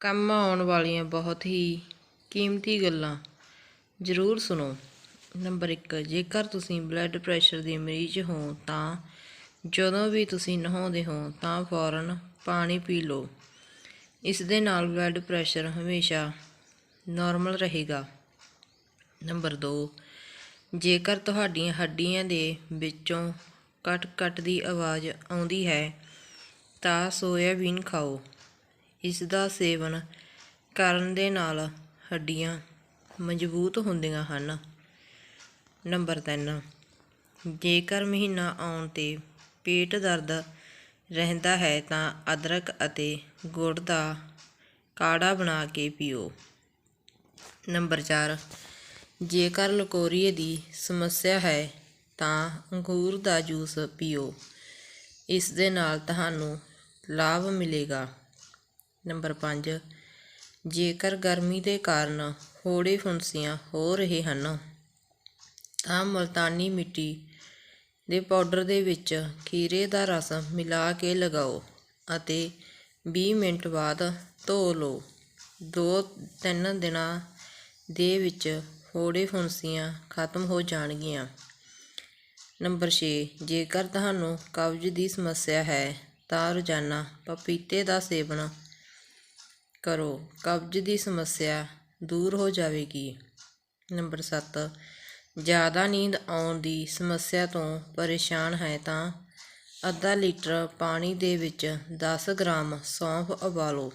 ਕੰਮ ਆਉਣ ਵਾਲੀਆਂ ਬਹੁਤ ਹੀ ਕੀਮਤੀ ਗੱਲਾਂ। ਜ਼ਰੂਰ ਸੁਣੋ। ਨੰਬਰ 1 ਜੇਕਰ ਤੁਸੀਂ ਬਲੱਡ ਪ੍ਰੈਸ਼ਰ ਦੇ ਮਰੀਜ਼ ਹੋ, ਤਾਂ ਜਦੋਂ ਵੀ ਤੁਸੀਂ ਨਹਾਉਂਦੇ ਹੋ, ਤਾਂ ਫੌਰਨ ਪਾਣੀ ਪੀ ਲਓ। ਇਸ ਦੇ ਨਾਲ ਬਲੱਡ ਪ੍ਰੈਸ਼ਰ ਹਮੇਸ਼ਾ ਨਾਰਮਲ ਰਹੇਗਾ। ਨੰਬਰ 2 ਜੇਕਰ ਤੁਹਾਡੀਆਂ ਹੱਡੀਆਂ ਦੇ ਵਿੱਚੋਂ ਕਟ-ਕਟ ਦੀ ਆਵਾਜ਼ ਆਉਂਦੀ ਹੈ, ਤਾਂ ਸੋਇਆਬੀਨ ਖਾਓ। ਇਸ ਦਾ ਸੇਵਨ ਕਰਨ ਦੇ ਨਾਲ ਹੱਡੀਆਂ ਮਜ਼ਬੂਤ ਹੁੰਦੀਆਂ ਹਨ। ਨੰਬਰ 3 ਜੇਕਰ ਮਹੀਨਾ ਆਉਣ ਤੇ ਪੇਟ ਦਰਦ ਰਹਿੰਦਾ ਹੈ ਤਾਂ ਅਦਰਕ ਅਤੇ ਗੁੜ ਦਾ ਕਾੜਾ ਬਣਾ ਕੇ ਪੀਓ। ਨੰਬਰ 4 ਜੇਕਰ ਲਕੋਰੀਏ ਦੀ ਸਮੱਸਿਆ ਹੈ ਤਾਂ ਅੰਗੂਰ ਦਾ ਜੂਸ ਪੀਓ। ਇਸ ਦੇ ਨਾਲ ਤੁਹਾਨੂੰ ਲਾਭ ਮਿਲੇਗਾ। ਨੰਬਰ 5 ਜੇਕਰ ਗਰਮੀ ਦੇ ਕਾਰਨ ਫੋੜੇ ਫੁੰਸੀਆਂ ਹੋ ਰਹੇ ਹਨ, ਤਾਂ ਮਲਤਾਨੀ ਮਿੱਟੀ ਦੇ ਪਾਊਡਰ ਦੇ ਵਿੱਚ ਖੀਰੇ ਦਾ ਰਸ ਮਿਲਾ ਕੇ ਲਗਾਓ ਅਤੇ 20 ਮਿੰਟ ਬਾਅਦ ਧੋ ਲਓ। ਦੋ ਤਿੰਨ ਦਿਨਾਂ ਦੇ ਵਿੱਚ ਫੋੜੇ ਫੁੰਸੀਆਂ ਖਤਮ ਹੋ ਜਾਣਗੀਆਂ। ਨੰਬਰ 6 ਜੇਕਰ ਤੁਹਾਨੂੰ ਕਬਜ਼ ਦੀ ਸਮੱਸਿਆ ਹੈ, ਤਾਂ ਰੋਜ਼ਾਨਾ ਪਪੀਤੇ ਦਾ ਸੇਵਨ ਕਰੋ। ਕਬਜ਼ ਦੀ ਸਮੱਸਿਆ ਦੂਰ ਹੋ ਜਾਵੇਗੀ। ਨੰਬਰ ਸੱਤ। ਜ਼ਿਆਦਾ ਨੀਂਦ ਆਉਣ ਦੀ ਸਮੱਸਿਆ ਤੋਂ ਪਰੇਸ਼ਾਨ ਹੈ ਤਾਂ ਅੱਧਾ ਲੀਟਰ ਪਾਣੀ ਦੇ ਵਿੱਚ 10 ਗ੍ਰਾਮ ਸੌਂਫ ਉਬਾਲੋ।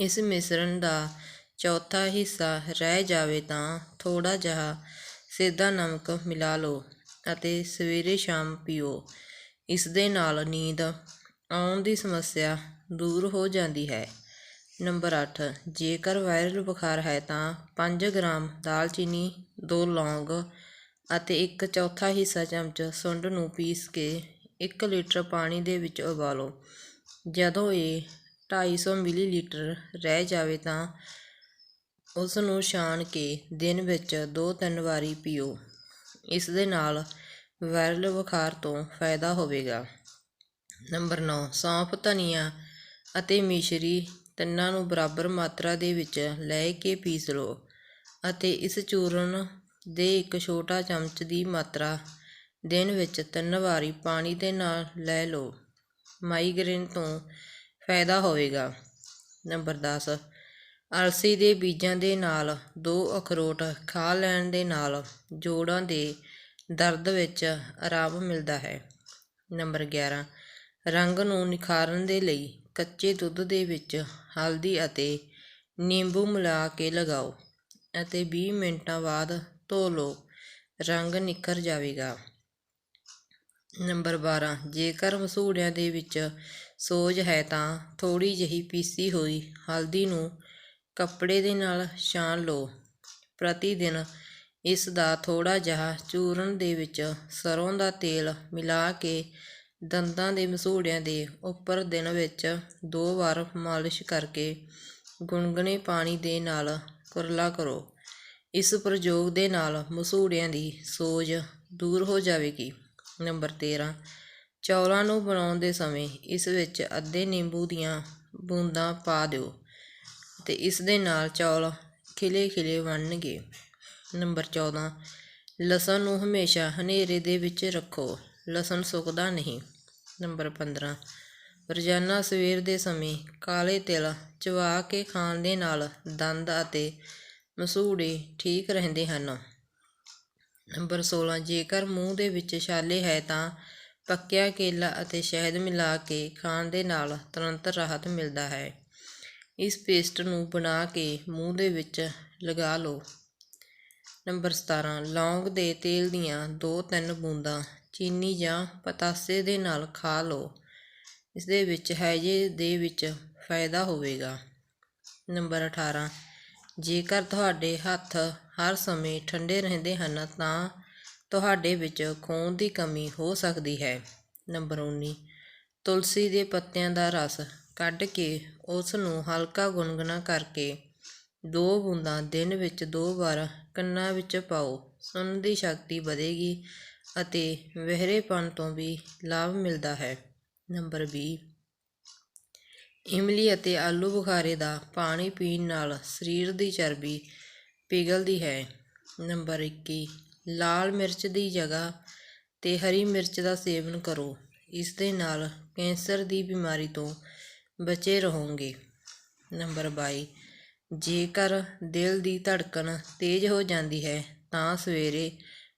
ਇਸ ਮਿਸ਼ਰਣ ਦਾ ਚੌਥਾ ਹਿੱਸਾ ਰਹਿ ਜਾਵੇ ਤਾਂ ਥੋੜਾ ਜਿਹਾ ਸਿੱਧਾ ਨਮਕ ਮਿਲਾ ਲਓ ਅਤੇ ਸਵੇਰੇ ਸ਼ਾਮ ਪੀਓ। ਇਸ ਦੇ ਨਾਲ ਨੀਂਦ ਆਉਣ ਦੀ ਸਮੱਸਿਆ ਦੂਰ ਹੋ ਜਾਂਦੀ ਹੈ। ਨੰਬਰ ਅੱਠ। ਜੇਕਰ ਵਾਇਰਲ ਬੁਖਾਰ ਹੈ ਤਾਂ ਪੰਜ ਗ੍ਰਾਮ ਦਾਲਚੀਨੀ ਦੋ ਲੌਂਗ ਅਤੇ ਇੱਕ ਚੌਥਾ ਹਿੱਸਾ ਚਮਚ ਸੁੰਡ ਨੂੰ ਪੀਸ ਕੇ ਇੱਕ ਲੀਟਰ ਪਾਣੀ ਦੇ ਵਿੱਚ ਉਬਾਲੋ। ਜਦੋਂ ਇਹ 250 ਮਿਲੀਲੀਟਰ ਰਹਿ ਜਾਵੇ ਤਾਂ ਉਸ ਨੂੰ ਛਾਣ ਕੇ ਦਿਨ ਵਿੱਚ 2-3 ਵਾਰੀ ਪੀਓ। ਇਸ ਦੇ ਨਾਲ ਵਾਇਰਲ ਬੁਖਾਰ ਤੋਂ ਫਾਇਦਾ ਹੋਵੇਗਾ। ਨੰਬਰ 9 ਸੌਂਫ, ਧਨੀਆ ਅਤੇ ਮਿਸ਼ਰੀ ਤਿੰਨਾਂ ਨੂੰ ਬਰਾਬਰ ਮਾਤਰਾ ਦੇ ਵਿੱਚ ਲੈ ਕੇ ਪੀਸ ਲਓ ਅਤੇ ਇਸ ਚੂਰਨ ਦੇ ਇੱਕ ਛੋਟਾ ਚਮਚ ਦੀ ਮਾਤਰਾ ਦਿਨ ਵਿੱਚ ਤਿੰਨ ਵਾਰੀ ਪਾਣੀ ਦੇ ਨਾਲ ਲੈ ਲਓ। ਮਾਈਗ੍ਰੇਨ ਤੋਂ ਫਾਇਦਾ ਹੋਵੇਗਾ। ਨੰਬਰ 10 ਅਲਸੀ ਦੇ ਬੀਜਾਂ ਦੇ ਨਾਲ ਦੋ ਅਖਰੋਟ ਖਾ ਲੈਣ ਦੇ ਨਾਲ ਜੋੜਾਂ ਦੇ ਦਰਦ ਵਿੱਚ ਆਰਾਮ ਮਿਲਦਾ ਹੈ। ਨੰਬਰ 11 ਰੰਗ ਨੂੰ ਨਿਖਾਰਨ ਦੇ ਲਈ ਕੱਚੇ ਦੁੱਧ ਦੇ ਵਿੱਚ ਹਲਦੀ ਅਤੇ ਨਿੰਬੂ ਮਿਲਾ ਕੇ ਲਗਾਓ ਅਤੇ ਵੀਹ ਮਿੰਟਾਂ ਬਾਅਦ ਧੋ ਲਓ। ਰੰਗ ਨਿਖਰ ਜਾਵੇਗਾ। ਨੰਬਰ 12 ਜੇਕਰ ਮਸੂੜਿਆਂ ਦੇ ਵਿੱਚ ਸੋਜ ਹੈ ਤਾਂ ਥੋੜੀ ਜਿਹੀ ਪੀਸੀ ਹੋਈ ਹਲਦੀ ਨੂੰ ਕੱਪੜੇ ਦੇ ਨਾਲ ਛਾਣ ਲਓ। ਪ੍ਰਤੀ ਦਿਨ ਇਸ ਦਾ ਥੋੜਾ ਜਿਹਾ ਚੂਰਨ ਦੇ ਵਿੱਚ ਸਰੋਂ ਦਾ ਤੇਲ ਮਿਲਾ ਕੇ ਦੰਦਾਂ ਦੇ ਮਸੂੜਿਆਂ ਦੇ ਉੱਪਰ ਦਿਨ ਵਿੱਚ ਦੋ ਵਾਰ ਮਾਲਿਸ਼ ਕਰਕੇ ਗੁਣਗੁਣੇ ਪਾਣੀ ਦੇ ਨਾਲ ਕੁਰਲਾ ਕਰੋ। ਇਸ ਪ੍ਰਯੋਗ ਦੇ ਨਾਲ ਮਸੂੜਿਆਂ ਦੀ ਸੋਜ ਦੂਰ ਹੋ ਜਾਵੇਗੀ। ਨੰਬਰ 13 ਚੌਲਾਂ ਨੂੰ ਬਣਾਉਣ ਦੇ ਸਮੇਂ ਇਸ ਵਿੱਚ ਅੱਧੇ ਨਿੰਬੂ ਦੀਆਂ ਬੂੰਦਾਂ ਪਾ ਦਿਓ ਤੇ ਇਸ ਦੇ ਨਾਲ ਚੌਲ ਖਿਲੇ ਖਿਲੇ ਬਣਨਗੇ। ਨੰਬਰ 14 ਲਸਣ ਨੂੰ ਹਮੇਸ਼ਾ ਹਨੇਰੇ ਦੇ ਵਿੱਚ ਰੱਖੋ। ਲਸਣ ਸੁੱਕਦਾ ਨਹੀਂ। ਨੰਬਰ 15 ਰੋਜ਼ਾਨਾ ਸਵੇਰ ਦੇ ਸਮੇਂ ਕਾਲੇ ਤਿਲ ਚਵਾ ਕੇ ਖਾਣ ਦੇ ਨਾਲ ਦੰਦ ਅਤੇ ਮਸੂੜੇ ਠੀਕ ਰਹਿੰਦੇ ਹਨ। ਨੰਬਰ 16 ਜੇਕਰ ਮੂੰਹ ਦੇ ਵਿੱਚ ਛਾਲੇ ਹੈ ਤਾਂ ਪੱਕਿਆ ਕੇਲਾ ਅਤੇ ਸ਼ਹਿਦ ਮਿਲਾ ਕੇ ਖਾਣ ਦੇ ਨਾਲ ਤੁਰੰਤ ਰਾਹਤ ਮਿਲਦਾ ਹੈ। ਇਸ ਪੇਸਟ ਨੂੰ ਬਣਾ ਕੇ ਮੂੰਹ ਦੇ ਵਿੱਚ ਲਗਾ ਲਓ। ਨੰਬਰ 17 ਲੌਂਗ ਦੇ ਤੇਲ ਦੀਆਂ 2-3 ਬੂੰਦਾਂ, ਚੀਨੀ ਜਾਂ ਪਤਾਸੇ ਦੇ ਨਾਲ ਖਾ ਲਓ। ਇਸ ਦੇ ਵਿੱਚ ਹੈਜੇ ਦੇ ਵਿੱਚ ਫਾਇਦਾ ਹੋਵੇਗਾ। ਨੰਬਰ 18 ਜੇਕਰ ਤੁਹਾਡੇ ਹੱਥ ਹਰ ਸਮੇਂ ਠੰਡੇ ਰਹਿੰਦੇ ਹਨ ਤਾਂ ਤੁਹਾਡੇ ਵਿੱਚ ਖੂਨ ਦੀ ਕਮੀ ਹੋ ਸਕਦੀ ਹੈ। ਨੰਬਰ 19 ਤੁਲਸੀ ਦੇ ਪੱਤਿਆਂ ਦਾ ਰਸ ਕੱਢ ਕੇ ਉਸ ਨੂੰ ਹਲਕਾ ਗੁਨਗੁਨਾ ਕਰਕੇ ਦੋ ਬੂੰਦਾਂ ਦਿਨ ਵਿੱਚ ਦੋ ਵਾਰ ਕੰਨਾਂ ਵਿੱਚ ਪਾਓ। ਸੁਣਨ ਦੀ ਸ਼ਕਤੀ ਵਧੇਗੀ ਅਤੇ ਵਹਿਰੇਪਣ ਤੋਂ ਵੀ ਲਾਭ ਮਿਲਦਾ ਹੈ। ਨੰਬਰ ਵੀਹ ਇਮਲੀ ਅਤੇ ਆਲੂ ਬੁਖਾਰੇ ਦਾ ਪਾਣੀ ਪੀਣ ਨਾਲ ਸਰੀਰ ਦੀ ਚਰਬੀ ਪਿਘਲਦੀ ਹੈ। ਨੰਬਰ 21 ਲਾਲ ਮਿਰਚ ਦੀ ਜਗ੍ਹਾ ਤੇ ਹਰੀ ਮਿਰਚ ਦਾ ਸੇਵਨ ਕਰੋ। ਇਸ ਦੇ ਨਾਲ ਕੈਂਸਰ ਦੀ ਬਿਮਾਰੀ ਤੋਂ ਬਚੇ ਰਹੋਗੇ। ਨੰਬਰ 22 ਜੇਕਰ ਦਿਲ ਦੀ ਧੜਕਣ ਤੇਜ਼ ਹੋ ਜਾਂਦੀ ਹੈ, ਤਾਂ ਸਵੇਰੇ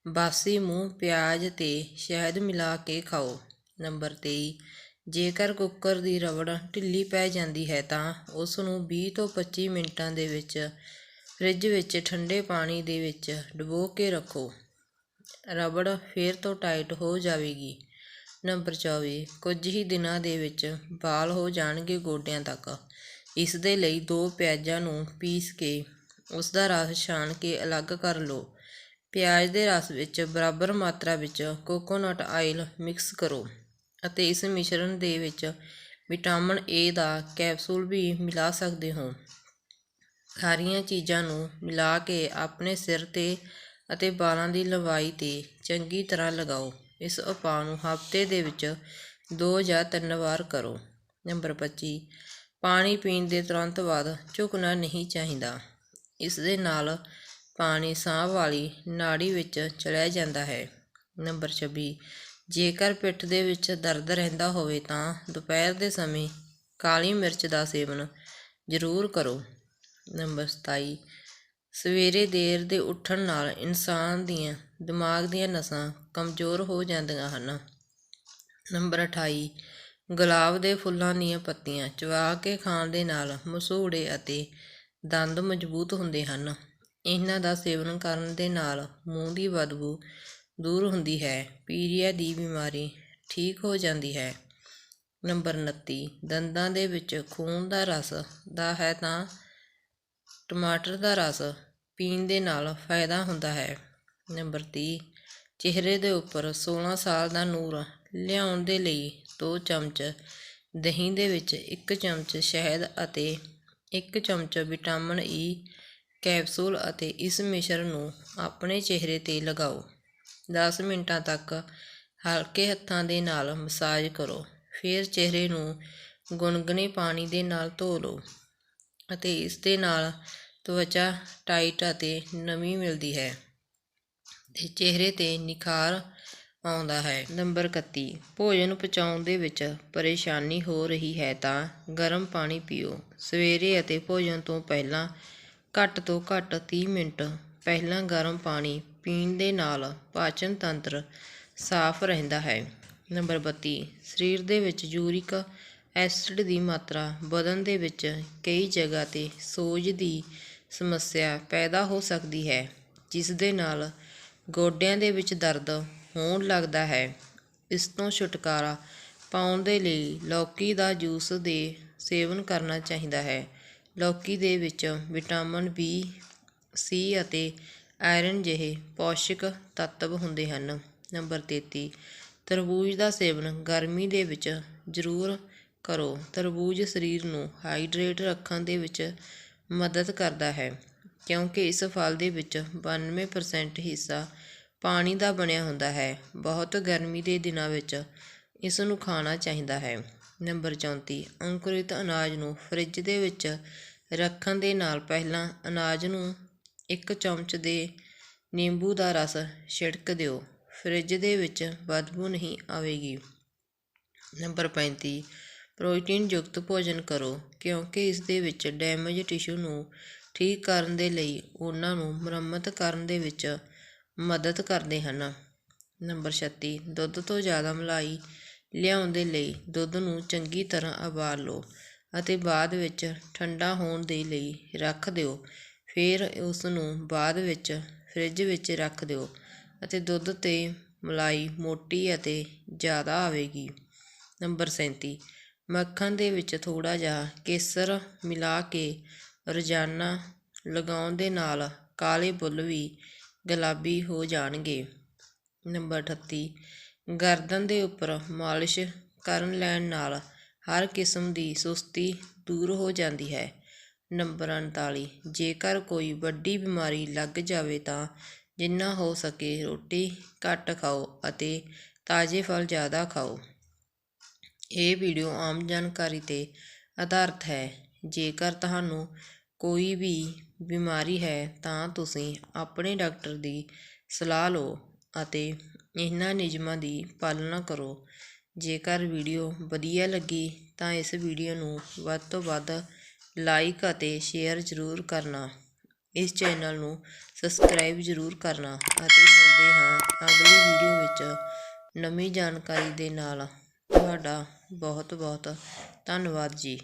ਬਾਸੀ ਮੂੰਹ ਪਿਆਜ਼ ਅਤੇ ਸ਼ਹਿਦ ਮਿਲਾ ਕੇ ਖਾਓ। ਨੰਬਰ ਤੇਈ, ਜੇਕਰ ਕੁੱਕਰ ਦੀ ਰਬੜ ਢਿੱਲੀ ਪੈ ਜਾਂਦੀ ਹੈ, ਤਾਂ ਉਸ ਨੂੰ ਵੀਹ ਤੋਂ 25 ਮਿੰਟਾਂ ਦੇ ਵਿੱਚ ਫਰਿੱਜ ਵਿੱਚ ਠੰਡੇ ਪਾਣੀ ਦੇ ਵਿੱਚ ਡੁਬੋ ਕੇ ਰੱਖੋ। ਰਬੜ ਫੇਰ ਤੋਂ ਟਾਈਟ ਹੋ ਜਾਵੇਗੀ। ਨੰਬਰ 24 ਕੁਝ ਹੀ ਦਿਨਾਂ ਦੇ ਵਿੱਚ ਵਾਲ ਹੋ ਜਾਣਗੇ ਗੋਡਿਆਂ ਤੱਕ। ਇਸ ਦੇ ਲਈ ਦੋ ਪਿਆਜ਼ਾਂ ਨੂੰ ਪੀਸ ਕੇ ਉਸ ਦਾ ਰਸ ਛਾਣ ਕੇ ਅਲੱਗ ਕਰ ਲਓ। ਪਿਆਜ਼ ਦੇ ਰਸ ਵਿੱਚ ਬਰਾਬਰ ਮਾਤਰਾ ਵਿੱਚ ਕੋਕੋਨਟ ਆਇਲ ਮਿਕਸ ਕਰੋ ਅਤੇ ਇਸ ਮਿਸ਼ਰਣ ਦੇ ਵਿੱਚ ਵਿਟਾਮਿਨ ਏ ਦਾ ਕੈਪਸੂਲ ਵੀ ਮਿਲਾ ਸਕਦੇ ਹੋ। ਸਾਰੀਆਂ ਚੀਜ਼ਾਂ ਨੂੰ ਮਿਲਾ ਕੇ ਆਪਣੇ ਸਿਰ ਤੇ ਅਤੇ ਵਾਲਾਂ ਦੀ ਲੰਬਾਈ ਤੇ ਚੰਗੀ ਤਰ੍ਹਾਂ ਲਗਾਓ। ਇਸ ਉਪਾਅ ਨੂੰ ਹਫ਼ਤੇ ਦੇ ਵਿੱਚ ਦੋ ਜਾਂ ਤਿੰਨ ਵਾਰ ਕਰੋ। ਨੰਬਰ 25 ਪਾਣੀ ਪੀਣ ਦੇ ਤੁਰੰਤ ਬਾਅਦ ਝੁਕਣਾ ਨਹੀਂ ਚਾਹੀਦਾ। ਇਸ ਦੇ ਨਾਲ ਪਾਣੀ ਸਾਹ ਵਾਲੀ ਨਾੜੀ ਵਿੱਚ ਚਲਿਆ ਜਾਂਦਾ ਹੈ। ਨੰਬਰ 26 ਜੇਕਰ ਪਿੱਠ ਦੇ ਵਿੱਚ ਦਰਦ ਰਹਿੰਦਾ ਹੋਵੇ ਤਾਂ ਦੁਪਹਿਰ ਦੇ ਸਮੇਂ ਕਾਲੀ ਮਿਰਚ ਦਾ ਸੇਵਨ ਜ਼ਰੂਰ ਕਰੋ। ਨੰਬਰ 27 ਸਵੇਰੇ ਦੇਰ ਦੇ ਉੱਠਣ ਨਾਲ ਇਨਸਾਨ ਦੀਆਂ ਦਿਮਾਗ ਦੀਆਂ ਨਸਾਂ ਕਮਜ਼ੋਰ ਹੋ ਜਾਂਦੀਆਂ ਹਨ। ਨੰਬਰ 28 ਗੁਲਾਬ ਦੇ ਫੁੱਲਾਂ ਦੀਆਂ ਪੱਤੀਆਂ ਚਬਾ ਕੇ ਖਾਣ ਦੇ ਨਾਲ ਮਸੂੜੇ ਅਤੇ ਦੰਦ ਮਜ਼ਬੂਤ ਹੁੰਦੇ ਹਨ। ਇਹਨਾਂ ਦਾ ਸੇਵਨ ਕਰਨ ਦੇ ਨਾਲ ਮੂੰਹ ਦੀ ਬਦਬੂ ਦੂਰ ਹੁੰਦੀ ਹੈ, ਪੀਰੀਆ ਦੀ ਬਿਮਾਰੀ ਠੀਕ ਹੋ ਜਾਂਦੀ ਹੈ। ਨੰਬਰ 29 ਦੰਦਾਂ ਦੇ ਵਿੱਚ ਖੂਨ ਦਾ ਰਸ ਦਾ ਹੈ ਤਾਂ ਟਮਾਟਰ ਦਾ ਰਸ ਪੀਣ ਦੇ ਨਾਲ ਫਾਇਦਾ ਹੁੰਦਾ ਹੈ। ਨੰਬਰ 30 ਚਿਹਰੇ ਦੇ ਉੱਪਰ 16 ਸਾਲ ਦਾ ਨੂਰ ਲਿਆਉਣ ਦੇ ਲਈ ਦੋ ਚਮਚ ਦਹੀਂ ਦੇ ਵਿੱਚ ਇੱਕ ਚਮਚ ਸ਼ਹਿਦ ਅਤੇ ਇੱਕ ਚਮਚ ਵਿਟਾਮਿਨ ਈ ਕੈਪਸੂਲ ਅਤੇ ਇਸ ਮਿਸ਼ਰਣ ਨੂੰ ਆਪਣੇ ਚਿਹਰੇ ਤੇ ਲਗਾਓ। 10 ਮਿੰਟਾਂ ਤੱਕ ਹਲਕੇ ਹੱਥਾਂ ਦੇ ਨਾਲ ਮਸਾਜ ਕਰੋ। ਫਿਰ ਚਿਹਰੇ ਨੂੰ ਗੁਨਗੁਨੇ ਪਾਣੀ ਦੇ ਨਾਲ ਧੋ ਲਓ ਅਤੇ ਇਸ ਦੇ ਨਾਲ ਤਵਚਾ ਟਾਈਟ ਅਤੇ ਨਮੀ ਮਿਲਦੀ ਹੈ। ਤੇ ਚਿਹਰੇ ਤੇ ਨਿਖਾਰ ਆਉਂਦਾ ਹੈ। ਨੰਬਰ 31 ਭੋਜਨ ਪਚਾਉਣ ਦੇ ਵਿੱਚ ਪਰੇਸ਼ਾਨੀ ਹੋ ਰਹੀ ਹੈ ਤਾਂ ਗਰਮ ਪਾਣੀ ਪੀਓ। ਸਵੇਰੇ ਅਤੇ ਭੋਜਨ ਤੋਂ ਪਹਿਲਾਂ ਘੱਟ ਤੋਂ ਘੱਟ ਤੀਹ ਮਿੰਟ ਪਹਿਲਾਂ ਗਰਮ ਪਾਣੀ ਪੀਣ ਦੇ ਨਾਲ ਪਾਚਨ ਤੰਤਰ ਸਾਫ਼ ਰਹਿੰਦਾ ਹੈ। ਨੰਬਰ 32 ਸਰੀਰ ਦੇ ਵਿੱਚ ਯੂਰਿਕ ਐਸਿਡ ਦੀ ਮਾਤਰਾ ਵਧਣ ਦੇ ਵਿੱਚ ਕਈ ਜਗ੍ਹਾ ਤੇ ਸੋਜ ਦੀ ਸਮੱਸਿਆ ਪੈਦਾ ਹੋ ਸਕਦੀ ਹੈ, ਜਿਸ ਦੇ ਨਾਲ ਗੋਡਿਆਂ ਦੇ ਵਿੱਚ ਦਰਦ ਹੋਣ ਲੱਗਦਾ ਹੈ। ਇਸ ਤੋਂ ਛੁਟਕਾਰਾ ਪਾਉਣ ਦੇ ਲਈ ਲੌਕੀ ਦਾ ਜੂਸ ਦੇ ਸੇਵਨ ਕਰਨਾ ਚਾਹੀਦਾ ਹੈ। ਲੌਕੀ ਦੇ ਵਿੱਚ ਵਿਟਾਮਿਨ ਬੀ ਸੀ ਅਤੇ ਆਇਰਨ ਜਿਹੇ ਪੌਸ਼ਟਿਕ ਤੱਤਵ ਹੁੰਦੇ ਹਨ। ਨੰਬਰ 33 ਤਰਬੂਜ ਦਾ ਸੇਵਨ ਗਰਮੀ ਦੇ ਵਿੱਚ ਜ਼ਰੂਰ ਕਰੋ। ਤਰਬੂਜ ਸਰੀਰ ਨੂੰ ਹਾਈਡਰੇਟ ਰੱਖਣ ਦੇ ਵਿੱਚ ਮਦਦ ਕਰਦਾ ਹੈ, ਕਿਉਂਕਿ ਇਸ ਫਲ ਦੇ ਵਿੱਚ 92% ਹਿੱਸਾ ਪਾਣੀ ਦਾ ਬਣਿਆ ਹੁੰਦਾ ਹੈ। ਬਹੁਤ ਗਰਮੀ ਦੇ ਦਿਨਾਂ ਵਿੱਚ ਇਸ ਨੂੰ ਖਾਣਾ ਚਾਹੀਦਾ ਹੈ। ਨੰਬਰ 34 ਅੰਕੁਰਿਤ ਅਨਾਜ ਨੂੰ ਫਰਿੱਜ ਦੇ ਵਿੱਚ ਰੱਖਣ ਦੇ ਨਾਲ ਪਹਿਲਾਂ ਅਨਾਜ ਨੂੰ ਇੱਕ ਚਮਚ ਦੇ ਨਿੰਬੂ ਦਾ ਰਸ ਛਿੜਕ ਦਿਓ। ਫਰਿੱਜ ਦੇ ਵਿੱਚ ਬਦਬੂ ਨਹੀਂ ਆਵੇਗੀ। ਨੰਬਰ 35 ਪ੍ਰੋਟੀਨ ਯੁਕਤ ਭੋਜਨ ਕਰੋ, ਕਿਉਂਕਿ ਇਸ ਦੇ ਵਿੱਚ ਡੈਮੇਜ ਟਿਸ਼ੂ ਨੂੰ ਠੀਕ ਕਰਨ ਦੇ ਲਈ ਉਹਨਾਂ ਨੂੰ ਮੁਰੰਮਤ ਕਰਨ ਦੇ ਵਿੱਚ ਮਦਦ ਕਰਦੇ ਹਨ। ਨੰਬਰ 36 ਦੁੱਧ ਤੋਂ ਜ਼ਿਆਦਾ ਮਲਾਈ ਲਿਆਉਣ ਦੇ ਲਈ ਦੁੱਧ ਨੂੰ ਚੰਗੀ ਤਰ੍ਹਾਂ ਉਬਾਲ ਲਓ ਅਤੇ ਬਾਅਦ ਵਿੱਚ ਠੰਡਾ ਹੋਣ ਦੇ ਲਈ ਰੱਖ ਦਿਓ। ਫਿਰ ਉਸ ਨੂੰ ਬਾਅਦ ਵਿੱਚ ਫਰਿੱਜ ਵਿੱਚ ਰੱਖ ਦਿਓ ਅਤੇ ਦੁੱਧ ਤੇ ਮਲਾਈ ਮੋਟੀ ਅਤੇ ਜ਼ਿਆਦਾ ਆਵੇਗੀ। ਨੰਬਰ 37 ਮੱਖਣ ਦੇ ਵਿੱਚ ਥੋੜ੍ਹਾ ਜਿਹਾ ਕੇਸਰ ਮਿਲਾ ਕੇ ਰੋਜ਼ਾਨਾ ਲਗਾਉਣ ਦੇ ਨਾਲ ਕਾਲੇ ਬੁੱਲ ਵੀ ਗੁਲਾਬੀ ਹੋ ਜਾਣਗੇ। ਨੰਬਰ 38 ਗਰਦਨ ਦੇ ਉੱਪਰ ਮਾਲਿਸ਼ ਕਰਨ ਲੈਣ ਨਾਲ ਹਰ ਕਿਸਮ ਦੀ ਸੁਸਤੀ ਦੂਰ ਹੋ ਜਾਂਦੀ ਹੈ। ਨੰਬਰ 39 ਜੇਕਰ ਕੋਈ ਵੱਡੀ ਬਿਮਾਰੀ ਲੱਗ ਜਾਵੇ ਤਾਂ ਜਿੰਨਾ ਹੋ ਸਕੇ ਰੋਟੀ ਘੱਟ ਖਾਓ ਅਤੇ ਤਾਜ਼ੇ ਫਲ ਜ਼ਿਆਦਾ ਖਾਓ। ਇਹ ਵੀਡੀਓ ਆਮ ਜਾਣਕਾਰੀ ਤੇ ਆਧਾਰਿਤ ਹੈ। ਜੇਕਰ ਤੁਹਾਨੂੰ ਕੋਈ ਵੀ ਬਿਮਾਰੀ ਹੈ ਤਾਂ ਤੁਸੀਂ ਆਪਣੇ ਡਾਕਟਰ ਦੀ ਸਲਾਹ ਲਓ ਅਤੇ ਇਹਨਾਂ ਨਿਯਮਾਂ ਦੀ ਪਾਲਣਾ ਕਰੋ। ਜੇਕਰ ਵੀਡੀਓ ਵਧੀਆ ਲੱਗੀ ਤਾਂ ਇਸ ਵੀਡੀਓ ਨੂੰ ਵੱਧ ਤੋਂ ਵੱਧ ਲਾਈਕ ਅਤੇ ਸ਼ੇਅਰ ਜ਼ਰੂਰ ਕਰਨਾ। ਇਸ ਚੈਨਲ ਨੂੰ ਸਬਸਕ੍ਰਾਈਬ ਜ਼ਰੂਰ ਕਰਨਾ ਅਤੇ ਮਿਲਦੇ ਹਾਂ ਅਗਲੀ ਵੀਡੀਓ ਵਿੱਚ। ਨਵੀਂ ਜਾਣਕਾਰੀ ਦੇ ਨਾਲ। ਤੁਹਾਡਾ ਬਹੁਤ ਬਹੁਤ ਧੰਨਵਾਦ ਜੀ।